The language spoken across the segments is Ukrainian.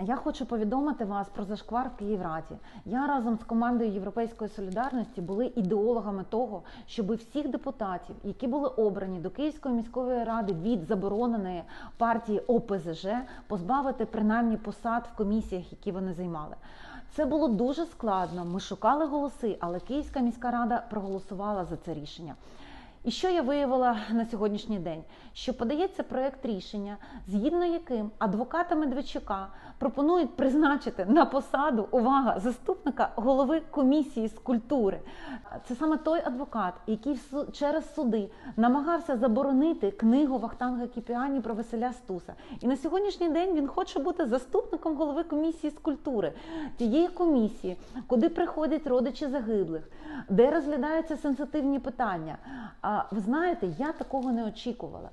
Я хочу повідомити вас про зашквар в Київраді. Я разом з командою Європейської солідарності були ідеологами того, щоб всіх депутатів, які були обрані до Київської міської ради від забороненої партії ОПЗЖ, позбавити принаймні посад в комісіях, які вони займали. Це було дуже складно. Ми шукали голоси, але Київська міська рада проголосувала за це рішення. І що я виявила на сьогоднішній день? Що подається проект рішення, згідно яким адвоката Медведчука пропонують призначити на посаду увага заступника голови комісії з культури. Це саме той адвокат, який через суди намагався заборонити книгу Вахтанга Кіпіані про Василя Стуса. І на сьогоднішній день він хоче бути заступником голови комісії з культури, тієї комісії, куди приходять родичі загиблих, де розглядаються сенситивні питання. А ви знаєте, я такого не очікувала.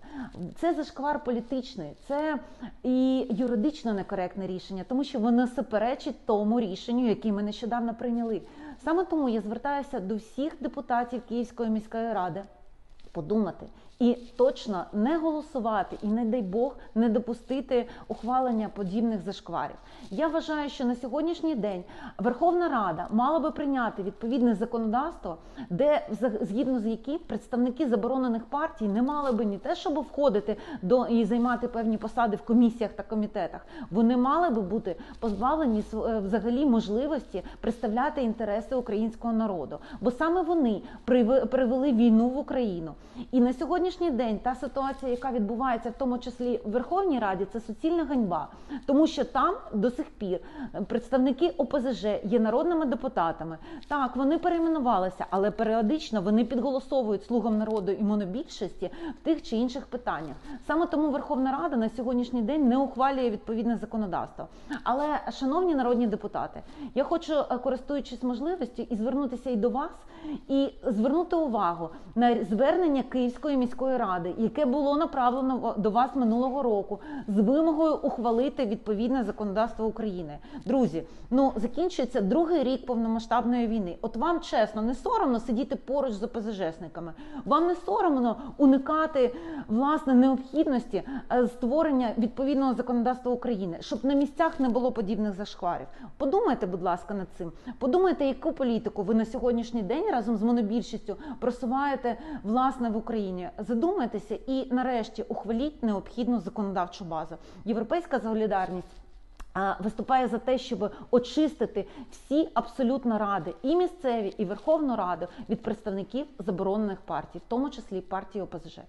Це зашквар політичний, це і юридично некоректне рішення, тому що воно суперечить тому рішенню, яке ми нещодавно прийняли. Саме тому я звертаюся до всіх депутатів Київської міської ради подумати і точно не голосувати, і не дай Бог не допустити ухвалення подібних зашкварів. Я вважаю, що на сьогоднішній день Верховна Рада мала би прийняти відповідне законодавство, де згідно з яким представники заборонених партій не мали би ні те, щоб входити до і займати певні посади в комісіях та комітетах. Вони мали би бути позбавлені е, взагалі можливості представляти інтереси українського народу, бо саме вони привели війну в Україну. І на сьогоднішній день та ситуація, яка відбувається, в тому числі в Верховній Раді, це суцільна ганьба, тому що там до сих пір представники ОПЗЖ є народними депутатами. Так, вони перейменувалися, але періодично вони підголосовують слугам народу і монобільшості в тих чи інших питаннях. Саме тому Верховна Рада на сьогоднішній день не ухвалює відповідне законодавство. Але, шановні народні депутати, я хочу, е, користуючись можливістю, і звернутися і до вас, і звернути увагу на звернення Київської міської ради, яке було направлено до вас минулого року з вимогою ухвалити відповідне законодавство України. Друзі, ну закінчується другий рік повномасштабної війни. От вам чесно, не соромно сидіти поруч з ОПЗЖСниками. Вам не соромно уникати власне необхідності е, створення відповідного законодавства України, щоб на місцях не було подібних зашкварів. Подумайте, будь ласка, над цим. Подумайте, яку політику ви на сьогоднішній день разом з монобільшістю просуваєте власне в Україні. Задумайтеся і нарешті ухваліть необхідну законодавчу базу. Європейська солідарність. Виступає за те, щоб очистити всі абсолютно ради, і місцеві, і Верховну Раду від представників заборонених партій, в тому числі партії ОПЗЖ.